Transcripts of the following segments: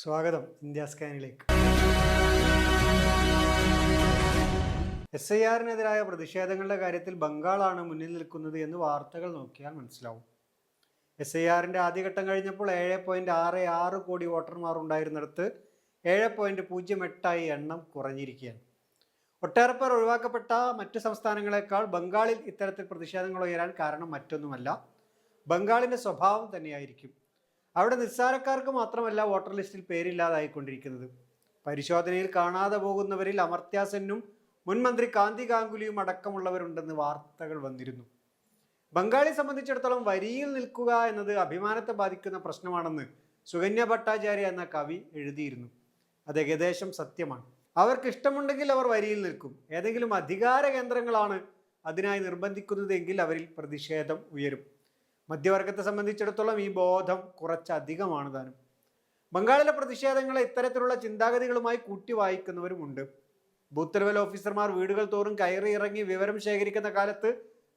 സ്വാഗതം ഇന്ത്യ സ്കാനിലേക്ക്. S I ആറിനെതിരായ പ്രതിഷേധങ്ങളുടെ കാര്യത്തിൽ ബംഗാളാണ് മുന്നിൽ നിൽക്കുന്നത് എന്ന് വാർത്തകൾ നോക്കിയാൽ മനസ്സിലാവും. എസ് ഐ ആറിന്റെ ആദ്യഘട്ടം കഴിഞ്ഞപ്പോൾ ഏഴ് പോയിന്റ് ആറ് ആറ് കോടി വോട്ടർമാർ ഉണ്ടായിരുന്നിടത്ത് ഏഴ് പോയിന്റ് പൂജ്യം എട്ടായി എണ്ണം കുറഞ്ഞിരിക്കുകയാണ്. ഒട്ടേറെ പേർ ഒഴിവാക്കപ്പെട്ട മറ്റ് സംസ്ഥാനങ്ങളെക്കാൾ ബംഗാളിൽ ഇത്തരത്തിൽ പ്രതിഷേധങ്ങൾ ഉയരാൻ കാരണം മറ്റൊന്നുമല്ല. ബംഗാളിന്റെ സ്വഭാവം തന്നെയായിരിക്കും. അവിടെ നിസ്സാരക്കാർക്ക് മാത്രമല്ല വോട്ടർ ലിസ്റ്റിൽ പേരില്ലാതായിക്കൊണ്ടിരിക്കുന്നത്. പരിശോധനയിൽ കാണാതെ പോകുന്നവരിൽ അമർത്യാസെന്നും മുൻമന്ത്രി മുൻ മന്ത്രി കാന്തി ഗാംഗുലിയും അടക്കമുള്ളവരുണ്ടെന്ന് വാർത്തകൾ വന്നിരുന്നു. ബംഗാളി സംബന്ധിച്ചിടത്തോളം വരിയിൽ നിൽക്കുക എന്നത് അഭിമാനത്തെ ബാധിക്കുന്ന പ്രശ്നമാണെന്ന് സുകന്യ ഭട്ടാചാര്യ എന്ന കവി എഴുതിയിരുന്നു. അത് ഏകദേശം സത്യമാണ്. അവർക്ക് ഇഷ്ടമുണ്ടെങ്കിൽ അവർ വരിയിൽ നിൽക്കും. ഏതെങ്കിലും അധികാര കേന്ദ്രങ്ങളാണ് അതിനായി നിർബന്ധിക്കുന്നതെങ്കിൽ അവരിൽ പ്രതിഷേധം ഉയരും. മധ്യവർഗത്തെ സംബന്ധിച്ചിടത്തോളം ഈ ബോധം കുറച്ചധികമാണ് താനും. ബംഗാളിലെ പ്രതിഷേധങ്ങളെ ഇത്തരത്തിലുള്ള ചിന്താഗതികളുമായി കൂട്ടി വായിക്കുന്നവരുമുണ്ട്. ബൂത്ത് ലെവൽ ഓഫീസർമാർ വീടുകൾ തോറും കയറി ഇറങ്ങി വിവരം ശേഖരിക്കുന്ന കാലത്ത്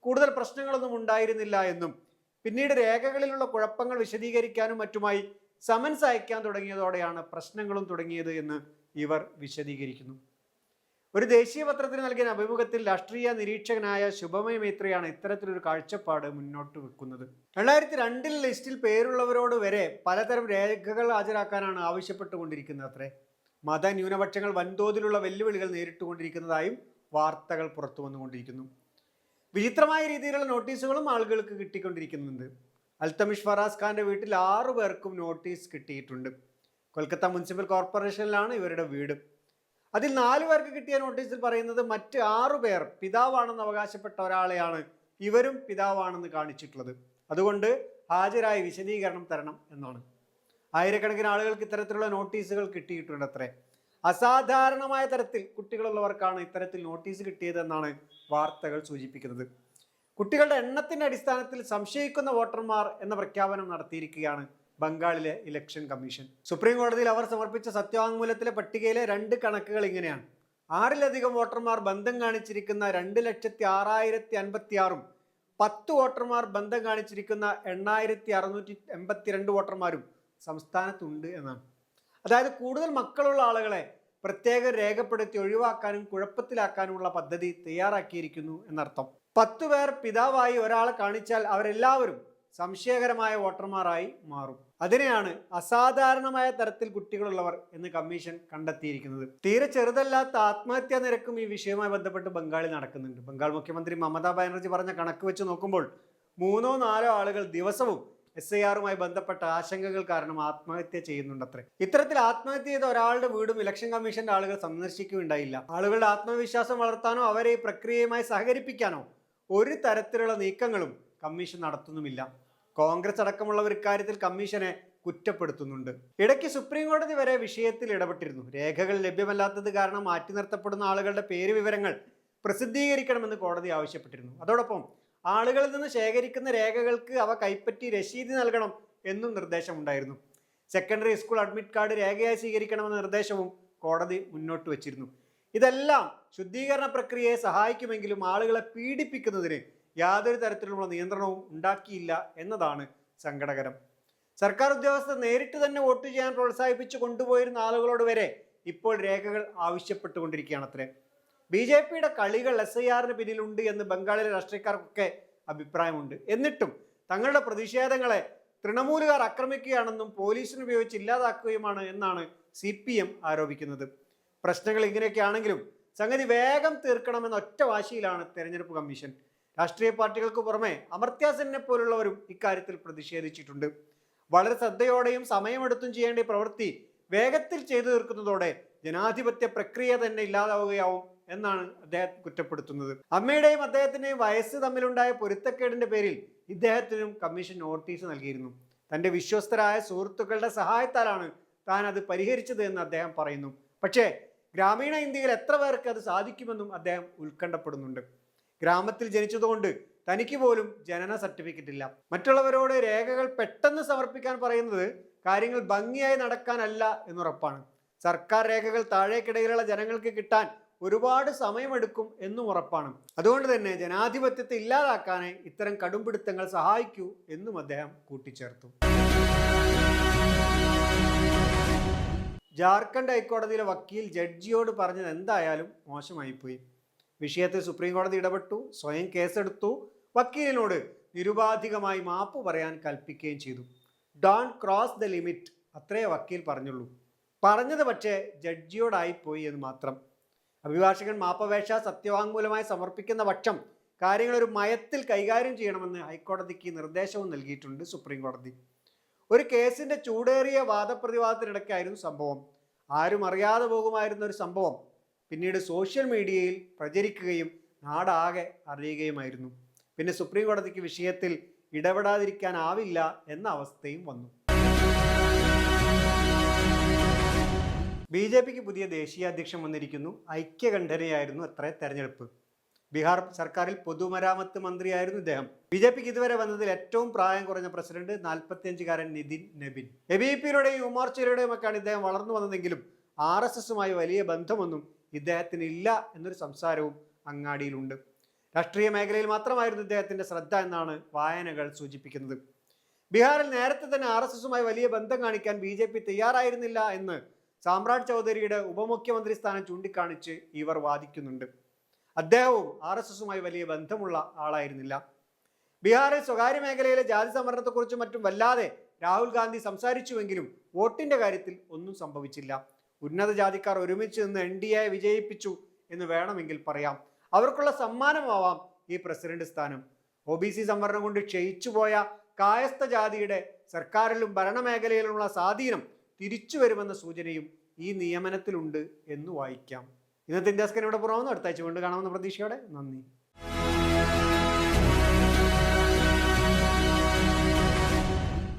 കൂടുതൽ പ്രശ്നങ്ങളൊന്നും ഉണ്ടായിരുന്നില്ല എന്നും പിന്നീട് രേഖകളിലുള്ള കുഴപ്പങ്ങൾ വിശദീകരിക്കാനും മറ്റുമായി സമൻസ് അയക്കാൻ തുടങ്ങിയതോടെയാണ് പ്രശ്നങ്ങളും തുടങ്ങിയത് എന്ന് ഇവർ വിശദീകരിക്കുന്നു. ഒരു ദേശീയ പത്രത്തിന് നൽകിയ അഭിമുഖത്തിൽ രാഷ്ട്രീയ നിരീക്ഷകനായ ശുഭമയ മൈത്രിയാണ് ഇത്തരത്തിലൊരു കാഴ്ചപ്പാട് മുന്നോട്ട് വെക്കുന്നത്. രണ്ടായിരത്തി രണ്ടിൽ ലിസ്റ്റിൽ പേരുള്ളവരോട് വരെ പലതരം രേഖകൾ ഹാജരാക്കാനാണ് ആവശ്യപ്പെട്ടുകൊണ്ടിരിക്കുന്നത് അത്രേ. മത ന്യൂനപക്ഷങ്ങൾ വൻതോതിലുള്ള വെല്ലുവിളികൾ നേരിട്ടുകൊണ്ടിരിക്കുന്നതായും വാർത്തകൾ പുറത്തു വന്നുകൊണ്ടിരിക്കുന്നു. വിചിത്രമായ രീതിയിലുള്ള നോട്ടീസുകളും ആളുകൾക്ക് കിട്ടിക്കൊണ്ടിരിക്കുന്നുണ്ട്. അൽത്തമിഷ് ഫറാസ് ഖാന്റെ വീട്ടിൽ ആറു പേർക്കും നോട്ടീസ് കിട്ടിയിട്ടുണ്ട്. കൊൽക്കത്ത മുനിസിപ്പൽ കോർപ്പറേഷനിലാണ് ഇവരുടെ വീട്. അതിൽ നാലു പേർക്ക് കിട്ടിയ നോട്ടീസിൽ പറയുന്നത് മറ്റ് ആറു പേർ പിതാവാണെന്ന് അവകാശപ്പെട്ട ഒരാളെയാണ് ഇവരും പിതാവാണെന്ന് കാണിച്ചിട്ടുള്ളത്. അതുകൊണ്ട് ഹാജരായി വിശദീകരണം തരണം എന്നാണ്. ആയിരക്കണക്കിന് ആളുകൾക്ക് ഇത്തരത്തിലുള്ള നോട്ടീസുകൾ കിട്ടിയിട്ടുണ്ട് അത്രേ അസാധാരണമായ തരത്തിൽ കുട്ടികളുള്ളവർക്കാണ് ഇത്തരത്തിൽ നോട്ടീസ് കിട്ടിയതെന്നാണ് വാർത്തകൾ സൂചിപ്പിക്കുന്നത്. കുട്ടികളുടെ എണ്ണത്തിന്റെ അടിസ്ഥാനത്തിൽ സംശയിക്കുന്ന വോട്ടർമാർ എന്ന പ്രഖ്യാപനം നടത്തിയിരിക്കുകയാണ് ബംഗാളിലെ ഇലക്ഷൻ കമ്മീഷൻ. സുപ്രീം കോടതിയിൽ അവർ സമർപ്പിച്ച സത്യവാങ്മൂലത്തിലെ പട്ടികയിലെ രണ്ട് കണക്കുകൾ ഇങ്ങനെയാണ്. ആറിലധികം വോട്ടർമാർ ബന്ധം കാണിച്ചിരിക്കുന്ന രണ്ട് ലക്ഷത്തി ആറായിരത്തി അൻപത്തി ആറും പത്ത് വോട്ടർമാർ ബന്ധം കാണിച്ചിരിക്കുന്ന എണ്ണായിരത്തി അറുന്നൂറ്റി എൺപത്തിരണ്ട് വോട്ടർമാരും സംസ്ഥാനത്തുണ്ട് എന്നാണ്. അതായത് കൂടുതൽ മക്കളുള്ള ആളുകളെ പ്രത്യേകം രേഖപ്പെടുത്തി ഒഴിവാക്കാനും കുഴപ്പത്തിലാക്കാനുമുള്ള പദ്ധതി തയ്യാറാക്കിയിരിക്കുന്നു എന്നർത്ഥം. പത്തു പേർ പിതാവായി ഒരാളെ കാണിച്ചാൽ അവരെല്ലാവരും സംശയകരമായ വോട്ടർമാരായി മാറും. അതിനെയാണ് അസാധാരണമായ തരത്തിൽ കുട്ടികളുള്ളവർ എന്ന് കമ്മീഷൻ കണ്ടെത്തിയിരിക്കുന്നത്. തീരെ ചെറുതല്ലാത്ത ആത്മഹത്യാ നിരക്കും ഈ വിഷയവുമായി ബന്ധപ്പെട്ട് ബംഗാളിൽ നടക്കുന്നുണ്ട്. ബംഗാൾ മുഖ്യമന്ത്രി മമതാ ബാനർജി പറഞ്ഞ കണക്ക് വെച്ച് നോക്കുമ്പോൾ മൂന്നോ നാലോ ആളുകൾ ദിവസവും എസ് ഐ ആറുമായി ബന്ധപ്പെട്ട ആശങ്കകൾ കാരണം ആത്മഹത്യ ചെയ്യുന്നുണ്ടത്രേ. ഇത്തരത്തിൽ ആത്മഹത്യ ചെയ്ത ഒരാളുടെ വീടും ഇലക്ഷൻ കമ്മീഷന്റെ ആളുകൾ സന്ദർശിക്കുകയുണ്ടായില്ല. ആളുകളുടെ ആത്മവിശ്വാസം വളർത്താനോ അവരെ ഈ പ്രക്രിയയുമായി സഹകരിപ്പിക്കാനോ ഒരു തരത്തിലുള്ള നീക്കങ്ങളും കമ്മീഷൻ നടത്തുന്നുമില്ല. കോൺഗ്രസ് അടക്കമുള്ളവർ ഇക്കാര്യത്തിൽ കമ്മീഷനെ കുറ്റപ്പെടുത്തുന്നുണ്ട്. ഇടയ്ക്ക് സുപ്രീം കോടതി വരെ വിഷയത്തിൽ ഇടപെട്ടിരുന്നു. രേഖകൾ ലഭ്യമല്ലാത്തത് കാരണം മാറ്റി നിർത്തപ്പെടുന്ന ആളുകളുടെ പേര് വിവരങ്ങൾ പ്രസിദ്ധീകരിക്കണമെന്ന് കോടതി ആവശ്യപ്പെട്ടിരുന്നു. അതോടൊപ്പം ആളുകളിൽ നിന്ന് ശേഖരിക്കുന്ന രേഖകൾക്ക് അവ കൈപ്പറ്റി രശീതി നൽകണം എന്നും നിർദ്ദേശമുണ്ടായിരുന്നു. സെക്കൻഡറി സ്കൂൾ അഡ്മിറ്റ് കാർഡ് രേഖയായി സ്വീകരിക്കണമെന്ന നിർദ്ദേശവും കോടതി മുന്നോട്ട് വച്ചിരുന്നു. ഇതെല്ലാം ശുദ്ധീകരണ പ്രക്രിയയെ സഹായിക്കുമെങ്കിലും ആളുകളെ പീഡിപ്പിക്കുന്നതിന് യാതൊരു തരത്തിലുള്ള നിയന്ത്രണവും ഉണ്ടാക്കിയില്ല എന്നതാണ് സങ്കടകരം. സർക്കാർ ഉദ്യോഗസ്ഥർ നേരിട്ട് തന്നെ വോട്ട് ചെയ്യാൻ പ്രോത്സാഹിപ്പിച്ചു കൊണ്ടുപോയിരുന്ന ആളുകളോട് വരെ ഇപ്പോൾ രേഖകൾ ആവശ്യപ്പെട്ടുകൊണ്ടിരിക്കുകയാണ് അത്രേ. ബി ജെ പിയുടെ കളികൾ എസ് ഐ ആറിന് പിന്നിലുണ്ട് എന്ന് ബംഗാളിലെ രാഷ്ട്രീയക്കാർക്കൊക്കെ അഭിപ്രായമുണ്ട്. എന്നിട്ടും തങ്ങളുടെ പ്രതിഷേധങ്ങളെ തൃണമൂലുകാർ ആക്രമിക്കുകയാണെന്നും പോലീസിന് ഉപയോഗിച്ച് ഇല്ലാതാക്കുകയുമാണ് എന്നാണ് സി പി എം ആരോപിക്കുന്നത്. പ്രശ്നങ്ങൾ ഇങ്ങനെയൊക്കെയാണെങ്കിലും സംഗതി വേഗം തീർക്കണമെന്ന ഒറ്റ വാശിയിലാണ് തെരഞ്ഞെടുപ്പ് കമ്മീഷൻ. രാഷ്ട്രീയ പാർട്ടികൾക്ക് പുറമെ അമർത്യ സെന്നെ പോലുള്ളവരും ഇക്കാര്യത്തിൽ പ്രതിഷേധിച്ചിട്ടുണ്ട്. വളരെ ശ്രദ്ധയോടെയും സമയമെടുത്തും ചെയ്യേണ്ട പ്രവൃത്തി വേഗത്തിൽ ചെയ്തു തീർക്കുന്നതോടെ ജനാധിപത്യ പ്രക്രിയ തന്നെ ഇല്ലാതാവുകയാവും എന്നാണ് അദ്ദേഹം കുറ്റപ്പെടുത്തുന്നത്. അമ്മയുടെയും അദ്ദേഹത്തിന്റെയും വയസ്സ് തമ്മിലുണ്ടായ പൊരുത്തക്കേടിന്റെ പേരിൽ ഇദ്ദേഹത്തിനും കമ്മീഷൻ നോട്ടീസ് നൽകിയിരുന്നു. തന്റെ വിശ്വസ്തരായ സുഹൃത്തുക്കളുടെ സഹായത്താലാണ് താൻ അത് പരിഹരിച്ചത് എന്ന് അദ്ദേഹം പറയുന്നു. പക്ഷേ ഗ്രാമീണ ഇന്ത്യയിൽ എത്ര പേർക്ക് അത് സാധിക്കുമെന്നും അദ്ദേഹം ഉത്കണ്ഠപ്പെടുന്നുണ്ട്. ഗ്രാമത്തിൽ ജനിച്ചതുകൊണ്ട് തനിക്ക് പോലും ജനന സർട്ടിഫിക്കറ്റ് ഇല്ല. മറ്റുള്ളവരോട് രേഖകൾ പെട്ടെന്ന് സമർപ്പിക്കാൻ പറയുന്നത് കാര്യങ്ങൾ ഭംഗിയായി നടക്കാനല്ല എന്നുറപ്പാണ്. സർക്കാർ രേഖകൾ താഴേക്കിടയിലുള്ള ജനങ്ങൾക്ക് കിട്ടാൻ ഒരുപാട് സമയമെടുക്കും എന്നും ഉറപ്പാണ്. അതുകൊണ്ട് തന്നെ ജനാധിപത്യത്തെ ഇല്ലാതാക്കാനേ ഇത്തരം കടുംപിടുത്തങ്ങൾ സഹായിക്കൂ എന്നും അദ്ദേഹം കൂട്ടിച്ചേർത്തു. ജാർഖണ്ഡ് ഹൈക്കോടതിയിലെ വക്കീൽ ജഡ്ജിയോട് പറഞ്ഞത് എന്തായാലും മോശമായിപ്പോയി. വിഷയത്തിൽ സുപ്രീം കോടതി ഇടപെട്ടു സ്വയം കേസെടുത്തു വക്കീലിനോട് നിരുപാധികമായി മാപ്പ് പറയാൻ കൽപ്പിക്കുകയും ചെയ്തു. ഡോൺ ക്രോസ് ദ ലിമിറ്റ് അത്രേ വക്കീൽ പറഞ്ഞുള്ളൂ. പറഞ്ഞത് പക്ഷേ ജഡ്ജിയോടായിപ്പോയി എന്ന് മാത്രം. അഭിഭാഷകൻ മാപ്പപേക്ഷ സത്യവാങ്മൂലമായി സമർപ്പിക്കുന്ന പക്ഷം കാര്യങ്ങൾ ഒരു മയത്തിൽ കൈകാര്യം ചെയ്യണമെന്ന് ഹൈക്കോടതിക്ക് നിർദ്ദേശവും നൽകിയിട്ടുണ്ട് സുപ്രീം കോടതി ഒരു കേസിന്റെ ചൂടേറിയ വാദപ്രതിവാദത്തിനിടയ്ക്കായിരുന്നു സംഭവം. ആരും അറിയാതെ പോകുമായിരുന്ന ഒരു സംഭവം. പിന്നീട് സോഷ്യൽ മീഡിയയിൽ പ്രചരിക്കുകയും നാടാകെ അറിയുകയുമായിരുന്നു. പിന്നെ സുപ്രീം കോടതിക്ക് വിഷയത്തിൽ ഇടപെടാതിരിക്കാനാവില്ല എന്ന അവസ്ഥയും വന്നു. ബി ജെ പിക്ക് പുതിയ ദേശീയ അധ്യക്ഷൻ വന്നിരിക്കുന്നു. ഐക്യകണ്ഠനയായിരുന്നു അത്ര തെരഞ്ഞെടുപ്പ്. ബീഹാർ സർക്കാരിൽ പൊതുമരാമത്ത് മന്ത്രിയായിരുന്നു ഇദ്ദേഹം. ബി ജെ പിക്ക് ഇതുവരെ വന്നതിൽ ഏറ്റവും പ്രായം കുറഞ്ഞ പ്രസിഡന്റ് നാൽപ്പത്തിയഞ്ചുകാരൻ നിതിൻ നബിൻ. എ ബി പിയുടെയും യുമാർച്ചയുടെയും ഒക്കെയാണ് ഇദ്ദേഹം വളർന്നു വന്നതെങ്കിലും ആർ എസ് എസുമായി വലിയ ബന്ധമൊന്നും ഇദ്ദേഹത്തിന് ഇല്ല എന്നൊരു സംസാരവും അങ്ങാടിയിലുണ്ട്. രാഷ്ട്രീയ മേഖലയിൽ മാത്രമായിരുന്നു ഇദ്ദേഹത്തിന്റെ ശ്രദ്ധ എന്നാണ് വായനകൾ സൂചിപ്പിക്കുന്നത്. ബീഹാറിൽ നേരത്തെ തന്നെ ആർ എസ് എസുമായി വലിയ ബന്ധം കാണിക്കാൻ ബി ജെ പി തയ്യാറായിരുന്നില്ല എന്ന് സാമ്രാട് ചൗധരിയുടെ ഉപമുഖ്യമന്ത്രി സ്ഥാനം ചൂണ്ടിക്കാണിച്ച് ഇവർ വാദിക്കുന്നുണ്ട്. അദ്ദേഹവും ആർ എസ് എസുമായി വലിയ ബന്ധമുള്ള ആളായിരുന്നില്ല. ബീഹാറിൽ സ്വകാര്യ മേഖലയിലെ ജാതി സംവരണത്തെക്കുറിച്ചും മറ്റും വല്ലാതെ രാഹുൽ ഗാന്ധി സംസാരിച്ചുവെങ്കിലും വോട്ടിന്റെ കാര്യത്തിൽ ഒന്നും സംഭവിച്ചില്ല. ഉന്നത ജാതിക്കാർ ഒരുമിച്ച് നിന്ന് എൻ ഡി എ വിജയിപ്പിച്ചു എന്ന് വേണമെങ്കിൽ പറയാം. അവർക്കുള്ള സമ്മാനമാവാം ഈ പ്രസിഡന്റ് സ്ഥാനം. ഒ ബി സി സംവരണം കൊണ്ട് ക്ഷയിച്ചുപോയ കായസ്ഥ ജാതിയുടെ സർക്കാരിലും ഭരണമേഖലയിലുമുള്ള സ്വാധീനം തിരിച്ചു വരുമെന്ന സൂചനയും ഈ നിയമനത്തിലുണ്ട് എന്ന് വായിക്കാം. ഇന്നത്തെ ഇന്ത്യാസ്കൻ ഇവിടെ പുറമെന്ന് അടുത്താഴ്ച കൊണ്ട് കാണാമെന്ന പ്രതീക്ഷയോടെ നന്ദി.